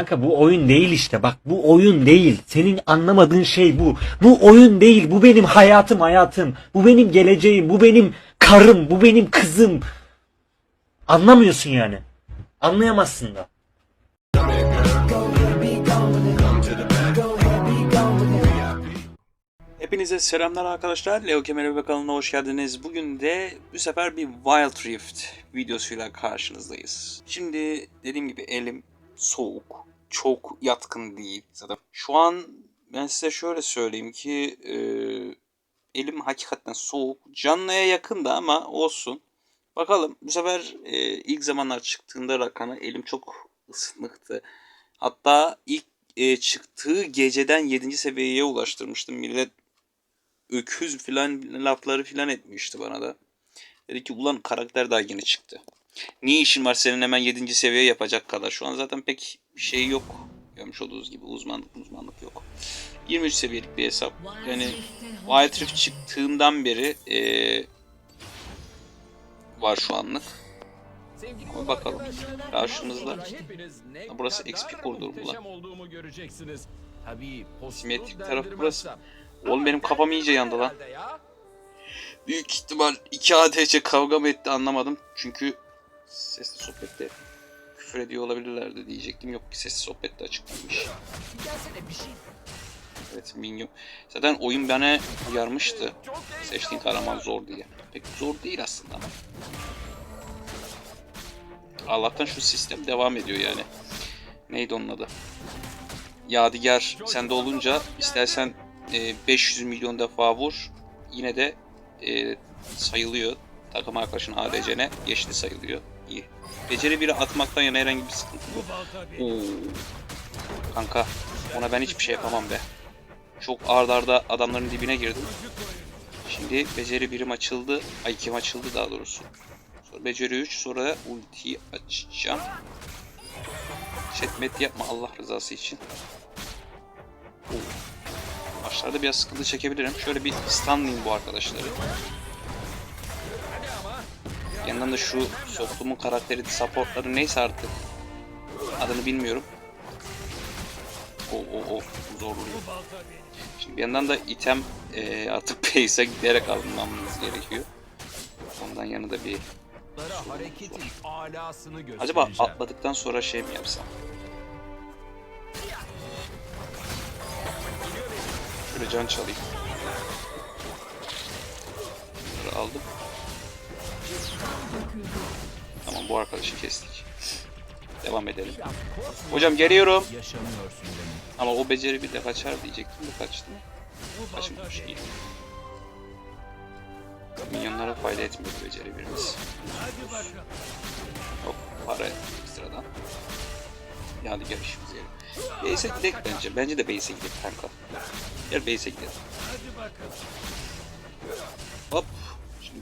Kanka bu oyun değil işte bak bu oyun değil. Senin anlamadığın şey bu. Bu oyun değil. Bu benim hayatım hayatım. Bu benim geleceğim. Bu benim karım. Bu benim kızım. Anlamıyorsun yani. Anlayamazsın da. Hepinize selamlar arkadaşlar. Leo Kemal ve kanalına hoş geldiniz. Bugün de bu sefer bir Wild Rift videosuyla karşınızdayız. Şimdi dediğim gibi elim soğuk. Çok yatkın değil. Zaten şu an ben size şöyle söyleyeyim ki e, elim hakikaten soğuk. Canlıya yakın da ama olsun. Bakalım bu sefer e, ilk zamanlar çıktığında Rakan'a elim çok ısınıktı. Hatta ilk e, çıktığı geceden 7. seviyeye ulaştırmıştım. Millet öküz filan lafları filan etmişti bana da. Dedi ki ulan karakter daha yeni çıktı. Niye işin var senin hemen 7. seviye yapacak kadar. Şu an zaten pek şey yok. Görmüş olduğunuz gibi uzmanlık uzmanlık yok. 23 seviyelik bir hesap. Yani Wild Rift çıktığından beri eee, var şu anlık. Ama bakalım. Karşımızda. Ha, burası XP koridoru bu lan. olduğumu göreceksiniz. Tabii Simetrik taraf burası. Oğlum benim kafam iyice yandı lan. Büyük ihtimal 2 ADC kavga mı etti anlamadım. Çünkü sesli sohbette küfür ediyor olabilirlerdi diyecektim. Yok ki sesli sohbette açıklanmış. Evet minyon. Zaten oyun bana uyarmıştı. Seçtiğin kahraman zor diye. Pek zor değil aslında ama. Allah'tan şu sistem devam ediyor yani. Neydi onun adı? Yadigar sende olunca istersen e, 500 milyon defa vur. Yine de e, sayılıyor. Takım arkadaşın ADC'ne geçti sayılıyor. İyi. Beceri biri atmaktan yana herhangi bir sıkıntı yok. Oo. Kanka ona ben hiçbir şey yapamam be. Çok ardarda arda adamların dibine girdim. Şimdi beceri birim açıldı. Ay kim açıldı daha doğrusu. Sonra beceri 3 sonra ultiyi açacağım. Chatmet yapma Allah rızası için. Oo. Başlarda biraz sıkıntı çekebilirim. Şöyle bir stunlayayım bu arkadaşları. Yanından da şu soktuğumun karakteri, supportları neyse artık. Adını bilmiyorum. O o o zorluyor. Şimdi bir yandan da item e, artık pace'e giderek almamız gerekiyor. Ondan bir hareketin alasını göstereceğim. Acaba atladıktan sonra şey mi yapsam? Şöyle can çalayım. Bunları aldım. Tamam bu arkadaşı kestik. Devam edelim. Hocam geliyorum. Ama o beceri bir de kaçar diyecektim de kaçtı. Kaçmamış değil. Minyonlara fayda etmiyor beceri birimiz. Yok para ekstradan. Yani işimize gelin. Base'e gidelim bence. Bence de base'e gidelim kanka. Gel base'e gidelim. Hop.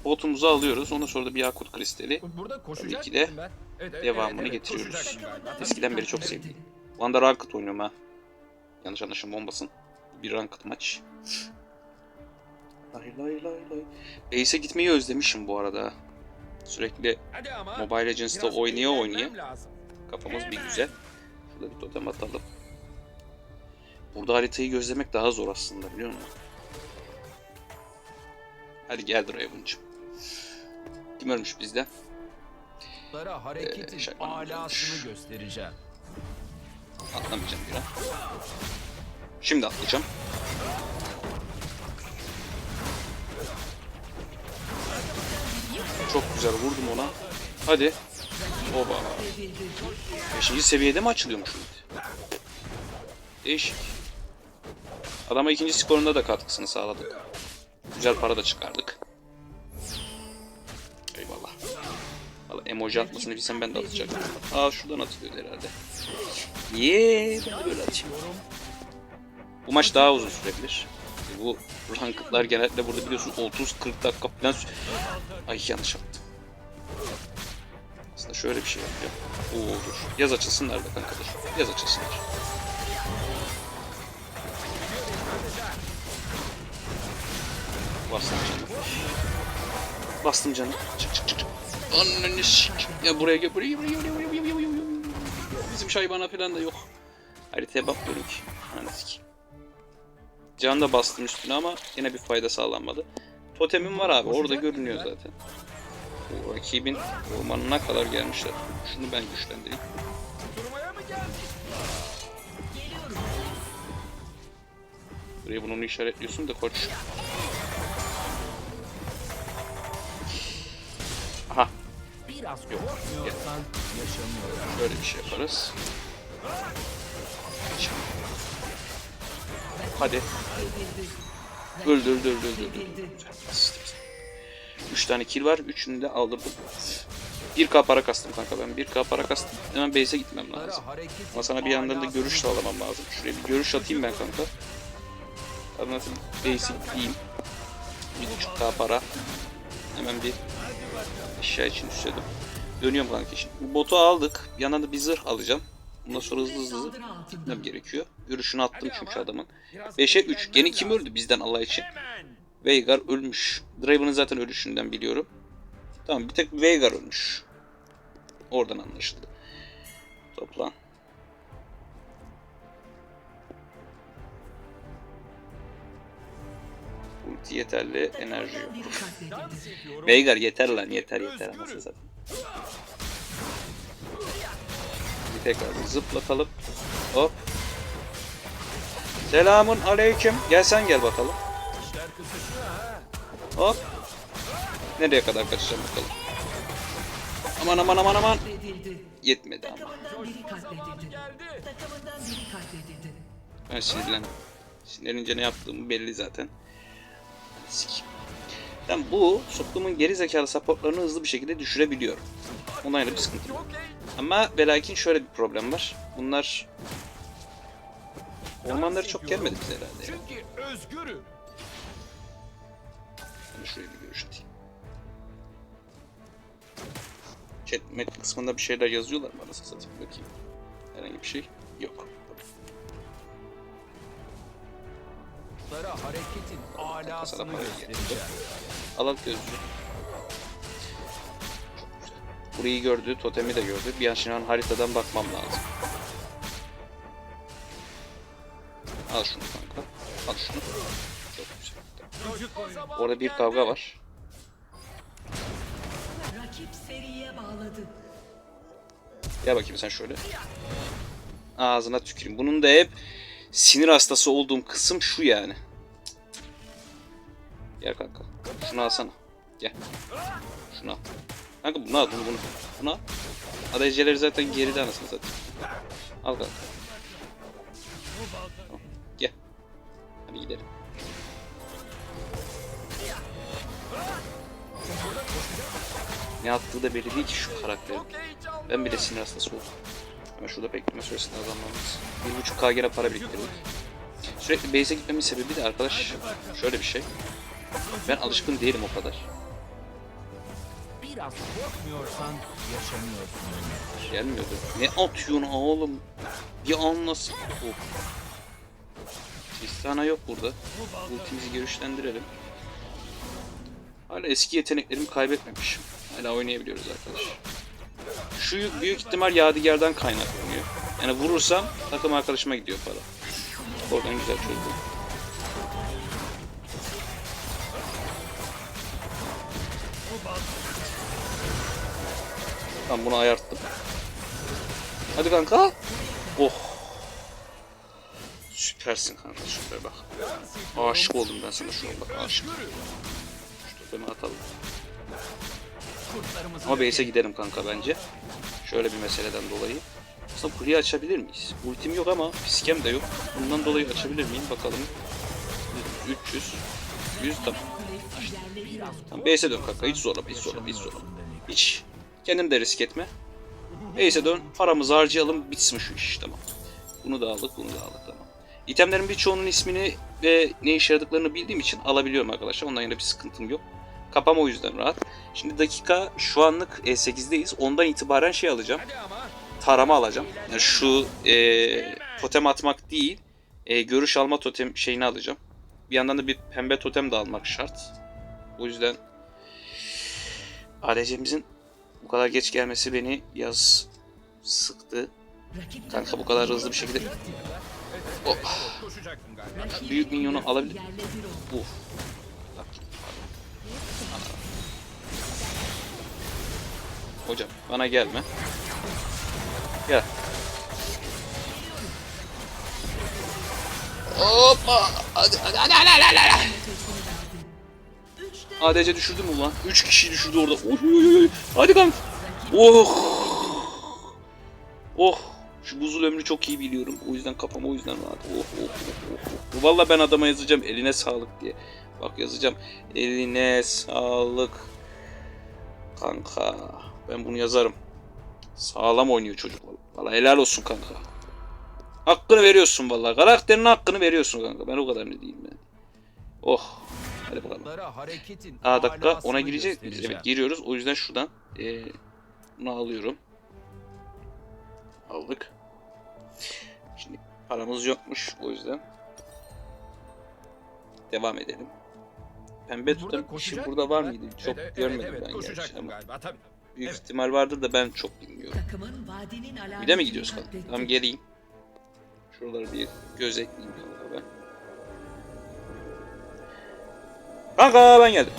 Botumuzu alıyoruz. Ondan sonra da bir yakut kristali. Burada koşacak Tabii ki de ben? Evet, evet, devamını evet, evet, getiriyoruz. Eskiden beri çok sevdim. Wanda Ranked oynuyorum ha. Yanlış anlaşılma olmasın. Bir Ranked maç. Lay lay lay lay. Base'e gitmeyi özlemişim bu arada. Sürekli. Mobile Legends'ta biraz oynaya oynaya lazım. kafamız bir güzel. Şurada bir totem atalım. Burada haritayı gözlemek daha zor aslında biliyor musun? Hadi gel Draven'cım. Kim ölmüş bizden? Lara hareketin Ee, alasını göstereceğim. Atlamayacağım bir an. Şimdi atlayacağım. Çok güzel vurdum ona. Hadi. Oba. Beşinci seviyede mi açılıyormuş ulti? Değişik. Adama ikinci skorunda da katkısını sağladık. Güzel para da çıkardık. Emoji atmasını bilsem ben de atacaktım. Aa şuradan atılıyor herhalde. Niye ben de böyle atayım? Bu maç daha uzun sürebilir. Bu ranked'lar genellikle burada biliyorsun 30-40 dakika falan Ay yanlış yaptım. Aslında şöyle bir şey yapacağım. Oo dur. Yaz açılsınlar da kanka dur. Yaz açılsınlar. Bastım canım. Bastım canım. Çık çık çık. çık. Ananı sik. Ya buraya gel. Buraya buraya buraya buraya buraya buraya. Bizim şaybana falan da yok. Haritaya bakmıyorum ki. Ananı. Can da bastım üstüne ama yine bir fayda sağlanmadı. Totemim var abi orada görünüyor zaten. Bu rakibin ormanına kadar gelmişler. Şunu ben güçlendireyim. Buraya bunu işaretliyorsun da koç. Yaşamıyorum. böyle bir şey yaparız. Hadi. Öldü öldü öldü öldü. öldü. Üç tane kill var. Üçünü de aldırdım. 1k para kastım kanka ben. 1k para kastım. Hemen base'e gitmem lazım. Ama sana bir yandan da görüş sağlamam lazım. Şuraya bir görüş atayım ben kanka. Nasıl basic diyeyim. 1.5k para. Hemen bir eşya için üstledim. Dönüyorum kanka şimdi. Bu botu aldık. Yandan da bir zırh alacağım. Bundan sonra hızlı hızlı gitmem gerekiyor. Görüşünü attım çünkü adamın. 5'e 3. Gene kim öldü bizden Allah için? Veigar ölmüş. Draven'ın zaten ölüşünden biliyorum. Tamam bir tek Veigar ölmüş. Oradan anlaşıldı. Toplan. Ulti yeterli, enerji yok. Veigar yeter lan yeter yeter anasını satayım. Bir tekrar bir zıplatalım. Hop. Selamun aleyküm. Gel sen gel bakalım. Hop. Nereye kadar kaçacağım bakalım. Aman aman aman aman. Yetmedi ama. Takımından biri katledildi. Geldi. Takımından biri katledildi. Ben sinirlendim. Sinirlenince ne yaptığımı belli zaten. Sikeyim. Ben bu soktuğumun geri zekalı supportlarını hızlı bir şekilde düşürebiliyorum. Ondan yana bir sıkıntı yok. Ama ve lakin şöyle bir problem var. Bunlar ormanları çok gelmedi bize herhalde. Çünkü özgürüm. Ben şuraya bir görüş atayım. Chat met kısmında bir şeyler yazıyorlar mı anasını satayım bakayım. Herhangi bir şey yok. Lara hareketin alasını para göstereceğim. Al al gözlüğü. Burayı gördü, totemi de gördü. Bir an şimdi an haritadan bakmam lazım. Al şunu kanka. Al şunu. Çok güzel. Orada bir kavga var. Rakip seriye bağladı. Gel bakayım sen şöyle. Ağzına tüküreyim. Bunun da hep sinir hastası olduğum kısım şu yani. Gel kanka. Şunu alsana. Gel. Şunu al. Kanka bunu al bunu bunu. Bunu al. ADC'leri zaten geride anasını satayım. Al kanka. Gel. Hadi gidelim. Ne attığı da belli değil ki şu karakterin. Ben bile sinir hastası oldum. Hemen şurada bekleme süresini azalmamız. 1.5k gene para biriktirdik. Sürekli base'e gitmemin sebebi de arkadaş şöyle bir şey. Ben alışkın değilim o kadar. Biraz korkmuyorsan yaşamıyorsun. Gelmiyordu. Ne atıyorsun oğlum? Bir anlasın. Oh. Tristana yok burada. Ultimizi görüşlendirelim. Hala eski yeteneklerimi kaybetmemişim. Hala oynayabiliyoruz arkadaş. Şu büyük ihtimal Yadigar'dan kaynaklanıyor. Yani vurursam takım arkadaşıma gidiyor para. Oradan güzel çözdüm. Tamam bunu ayarttım. Hadi kanka. Oh. Süpersin kanka şuraya bak. Aşık oldum ben sana şu an bak aşık. Şu topemi atalım. Ama base'e giderim kanka bence. Şöyle bir meseleden dolayı. Aslında kuleyi açabilir miyiz? Ultim yok ama fiskem de yok. Bundan dolayı açabilir miyim bakalım. 300 100 tamam. Tamam base'e dön kanka hiç zorlama hiç zorlama hiç zorlama. Hiç. Kendini de risk etme. Base'e dön paramızı harcayalım bitsin şu iş tamam. Bunu da aldık bunu da aldık tamam. İtemlerin birçoğunun ismini ve ne işe yaradıklarını bildiğim için alabiliyorum arkadaşlar. Ondan yana bir sıkıntım yok. Kapam o yüzden rahat. Şimdi dakika şu anlık E8'deyiz. Ondan itibaren şey alacağım. Tarama alacağım. Yani şu e, totem atmak değil. e, görüş alma totem şeyini alacağım. Bir yandan da bir pembe totem de almak şart. O yüzden ADC'mizin bu kadar geç gelmesi beni biraz sıktı. Kanka bu kadar hızlı bir şekilde... Oh, büyük minyonu alabilir- uf. Hocam bana gelme. Gel. Hoppa. Hadi hadi hadi hadi hadi. hadi. ADC düşürdü ulan? 3 kişi düşürdü orada. Oy. Hadi kanka. Oh. Oh. Şu buzul ömrü çok iyi biliyorum. O yüzden kafam o yüzden rahat. Oh, oh, oh, oh, oh. Valla ben adama yazacağım eline sağlık diye. Bak yazacağım. Eline sağlık. Kanka. Ben bunu yazarım. Sağlam oynuyor çocuk valla. Helal olsun kanka. Hakkını veriyorsun valla. Karakterinin hakkını veriyorsun kanka. Ben o kadar ne diyeyim ben. Oh. Hadi bakalım. Aa dakika ona gireceğiz miyiz? Evet giriyoruz. O yüzden şuradan eee bunu alıyorum. Aldık. Şimdi paramız yokmuş o yüzden. Devam edelim. Pembe tutan kişi burada var mıydı? ben? Çok Evet, görmedim evet, ben gerçi ama galiba tabii. büyük Evet. ihtimal vardır da ben çok bilmiyorum. Bir de mi gidiyoruz kanka? Tamam geleyim. Şuraları bir gözetleyeyim kanka ben. Kanka ben geldim.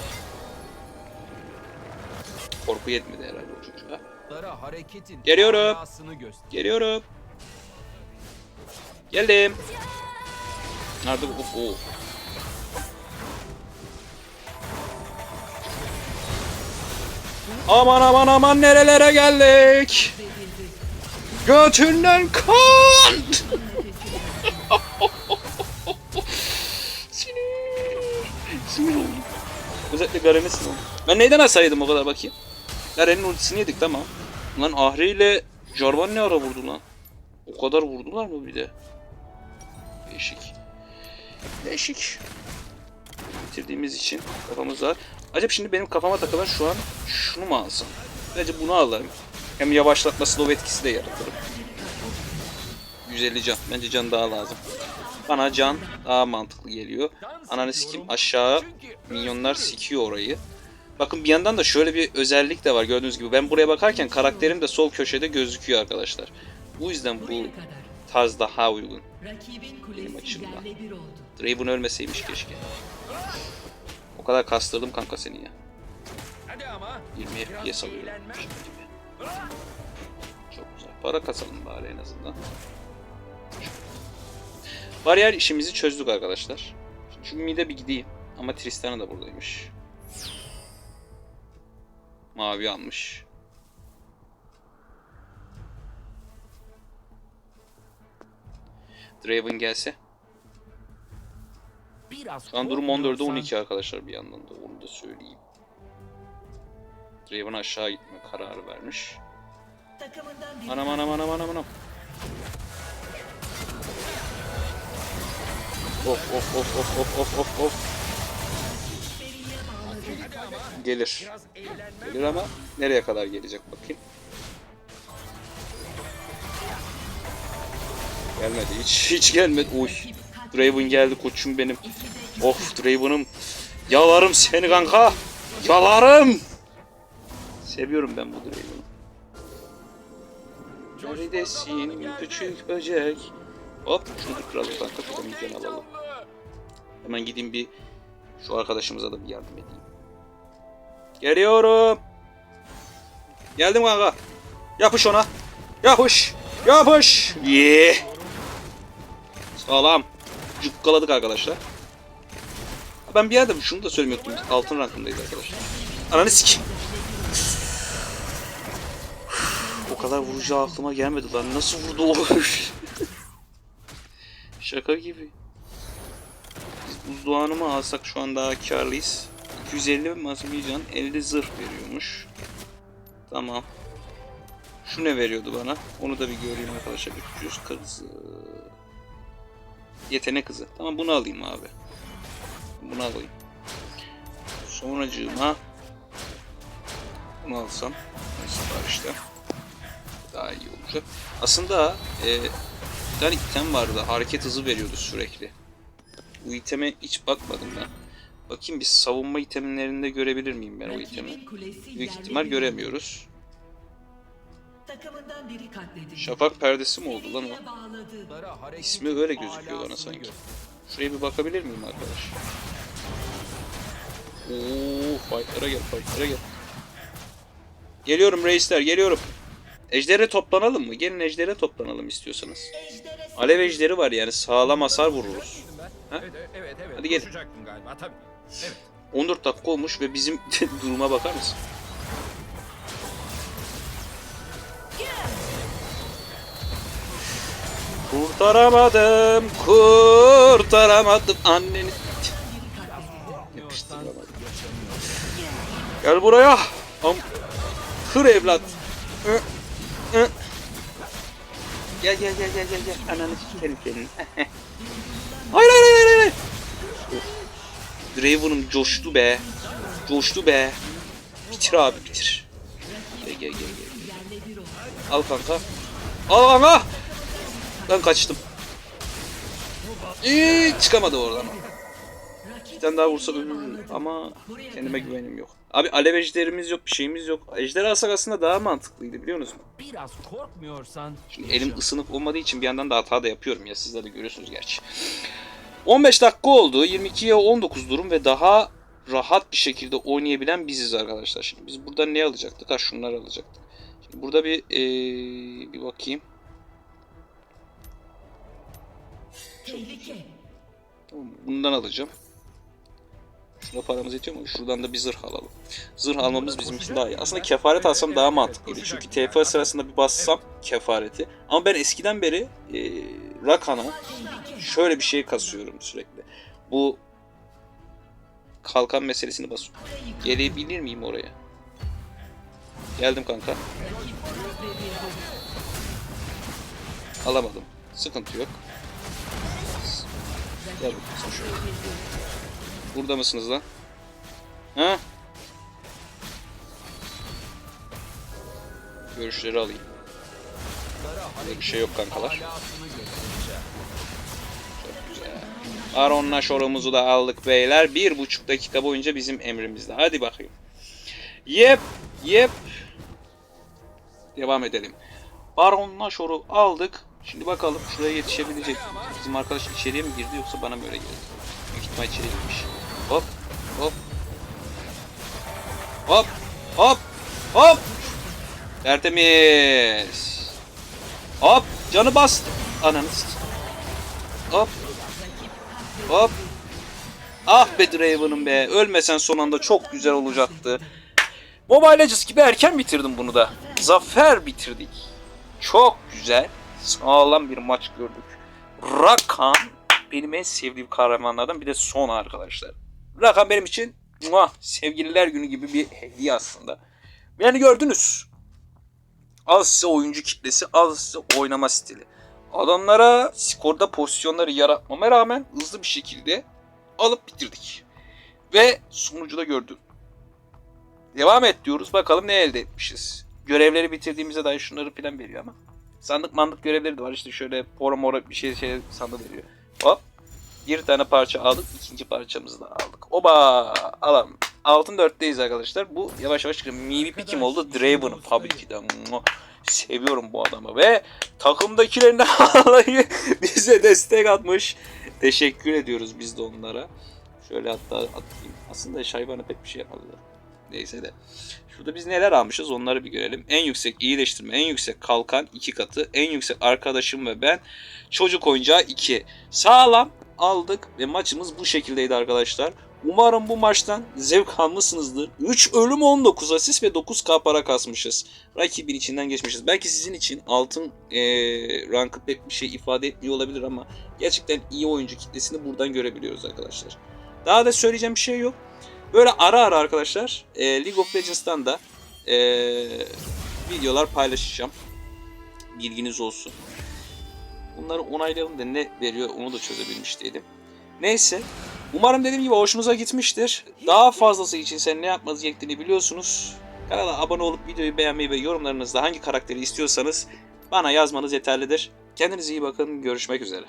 Korku yetmedi herhalde o çocuğa. Geliyorum. Geliyorum. Geldim. Nerede bu? Oo. Aman aman aman nerelere geldik? Götünden kan. Sinir. Sinir. Özellikle Garen'in sinir. Ben neyden hasar o kadar bakayım? Garen'in ultisini yedik tamam. Lan Ahri ile Jarvan ne ara vurdu lan? O kadar vurdular mı bir de? Değişik. Değişik. Bitirdiğimiz için kafamız var. Acaba şimdi benim kafama takılan şu an şunu mu alsam? Bence bunu alayım. Hem yavaşlatma slow etkisi de yaratırım. 150 can. Bence can daha lazım. Bana can daha mantıklı geliyor. Ananı sikim aşağı minyonlar sikiyor orayı. Bakın bir yandan da şöyle bir özellik de var gördüğünüz gibi. Ben buraya bakarken karakterim de sol köşede gözüküyor arkadaşlar. Bu yüzden bu tarz daha uygun. Benim açımdan. Draven ölmeseymiş keşke. Kadar kastırdım kanka seni ya. Hadi ama. 20 Biraz FPS alıyorum. Çok güzel. Para kasalım bari en azından. Bariyer işimizi çözdük arkadaşlar. Şimdi şu mide bir gideyim. Ama Tristana da buradaymış. Mavi almış. Draven gelse. Biraz Şu an durum 14'e korkmuyorsan 12 arkadaşlar bir yandan da onu da söyleyeyim. Draven aşağı gitme kararı vermiş. Anam anam anam anam anam. Of of of of of of of of. Gelir. Gelir ama nereye kadar gelecek bakayım. Gelmedi hiç hiç gelmedi. Uy. Draven geldi koçum benim. Of Draven'ım. Yalarım seni kanka. Yalarım. Seviyorum ben bu Draven'ı. Neredesin küçük böcek? Hop şunu kıralım kanka. Şuradan alalım. Hemen gideyim bir şu arkadaşımıza da bir yardım edeyim. Geliyorum. Geldim kanka. Yapış ona. Yapış. Yapış. Yeah. Sağlam. Cukkaladık arkadaşlar. Ben bir yerde şunu da. Biz altın rankındayız arkadaşlar. Ananı sik. O kadar vuracağı aklıma gelmedi lan. Nasıl vurdu o? Şaka gibi. Biz buzdoğanı mı alsak şu an daha karlıyız. 250 mazmican 50 zırh veriyormuş. Tamam. Şu ne veriyordu bana? Onu da bir göreyim arkadaşlar. 300 kızı. Yetenek hızı. Tamam bunu alayım abi. Bunu alayım. Sonracığıma bunu alsam siparişte daha iyi olacak. Aslında e, bir tane item vardı. Hareket hızı veriyordu sürekli. Bu iteme hiç bakmadım ben. Bakayım bir savunma itemlerinde görebilir miyim ben o itemi? Büyük ihtimal göremiyoruz. Takımından biri katledildi. Şafak perdesi mi oldu lan o? İsmi öyle gözüküyor bana sanki. Şuraya bir bakabilir miyim arkadaş? Oo, fightlara gel, fightlara gel. Geliyorum reisler, geliyorum. Ejder'e toplanalım mı? Gelin Ejder'e toplanalım istiyorsanız. Alev ejderi var yani sağlam hasar vururuz. Ha? Evet, evet, evet. Hadi gel. Koşacaktın galiba tabii. Evet. 14 dakika olmuş ve bizim duruma bakar mısın? Kurtaramadım, kurtaramadım anneni. Yapıştıramadım. Gel buraya. Am Kır evlat. Hı, hı. Gel gel gel gel gel gel. Ananı sikerim senin. hayır hayır hayır hayır. Draven'ım coştu be. Coştu be. Bitir abi bitir. Gel gel gel gel. Al kanka. Al kanka. Ben kaçtım. İyi, çıkamadı oradan. Bir tane daha vursa ölür ama kendime güvenim yok. Abi alev ejderimiz yok, bir şeyimiz yok. Ejder alsak aslında daha mantıklıydı biliyor musunuz? Biraz korkmuyorsan Şimdi elim ısınık olmadığı için bir yandan da hata da yapıyorum ya sizler de görüyorsunuz gerçi. 15 dakika oldu. 22'ye 19 durum ve daha rahat bir şekilde oynayabilen biziz arkadaşlar. Şimdi biz burada ne alacaktık? Ha şunları alacaktık. Şimdi burada bir ee, bir bakayım. Tehlike. Bundan alacağım. Şuna paramız yetiyor mu? Şuradan da bir zırh alalım. Zırh almamız bizim için daha iyi. Aslında kefaret alsam daha mantıklıydı. Çünkü TF sırasında bir bassam kefareti. Ama ben eskiden beri e, Rakan'a şöyle bir şey kasıyorum sürekli. Bu kalkan meselesini basıyorum. Gelebilir miyim oraya? Geldim kanka. Alamadım. Sıkıntı yok. Gel bakayım şöyle. Burada mısınız lan? Ha? Görüşleri alayım. Burada bir şey yok kankalar. Çok güzel. Baron'la şorumuzu da aldık beyler. Bir buçuk dakika boyunca bizim emrimizde. Hadi bakayım. Yep. Yep. Devam edelim. Baron'la şoru aldık. Şimdi bakalım şuraya yetişebilecek. Bizim arkadaş içeriye mi girdi yoksa bana mı öyle geldi? Büyük ihtimal içeriye girmiş. Hop. Hop. Hop. Hop. Hop. Tertemiz. Hop. Canı bastı. Ananı s- Hop. Hop. Ah be Draven'ım be. Ölmesen son anda çok güzel olacaktı. Mobile Legends gibi erken bitirdim bunu da. Zafer bitirdik. Çok güzel. Sağlam bir maç gördük. Rakan benim en sevdiğim kahramanlardan bir de son arkadaşlar. Rakan benim için muah, sevgililer günü gibi bir hediye aslında. Yani gördünüz. Az size oyuncu kitlesi, az size oynama stili. Adamlara skorda pozisyonları yaratmama rağmen hızlı bir şekilde alıp bitirdik. Ve sonucu da gördüm. Devam et diyoruz. Bakalım ne elde etmişiz. Görevleri bitirdiğimize dair şunları plan veriyor ama. Sandık mandık görevleri de var. İşte şöyle pora mora bir şey şey sandık veriyor. Hop. Bir tane parça aldık. ikinci parçamızı da aldık. Oba alalım. Altın dörtteyiz arkadaşlar. Bu yavaş yavaş çıkıyor. MVP kim oldu? De. Mua. Seviyorum bu adamı ve takımdakilerini alayı bize destek atmış. Teşekkür ediyoruz biz de onlara. Şöyle hatta atayım. Aslında şayvana pek bir şey yapmadılar. Neyse de. Şurada biz neler almışız onları bir görelim. En yüksek iyileştirme, en yüksek kalkan 2 katı, en yüksek arkadaşım ve ben çocuk oyuncağı 2. Sağlam aldık ve maçımız bu şekildeydi arkadaşlar. Umarım bu maçtan zevk almışsınızdır. 3 ölüm 19 asist ve 9k para kasmışız. Rakibin içinden geçmişiz. Belki sizin için altın eee rankı pek bir şey ifade etmiyor olabilir ama gerçekten iyi oyuncu kitlesini buradan görebiliyoruz arkadaşlar. Daha da söyleyeceğim bir şey yok. Böyle ara ara arkadaşlar e, League of Legends'tan da e, videolar paylaşacağım. Bilginiz olsun. Bunları onaylayalım da ne veriyor onu da çözebilmiş değilim. Neyse. Umarım dediğim gibi hoşunuza gitmiştir. Daha fazlası için sen ne yapmanız gerektiğini biliyorsunuz. Kanala abone olup videoyu beğenmeyi ve yorumlarınızda hangi karakteri istiyorsanız bana yazmanız yeterlidir. Kendinize iyi bakın. Görüşmek üzere.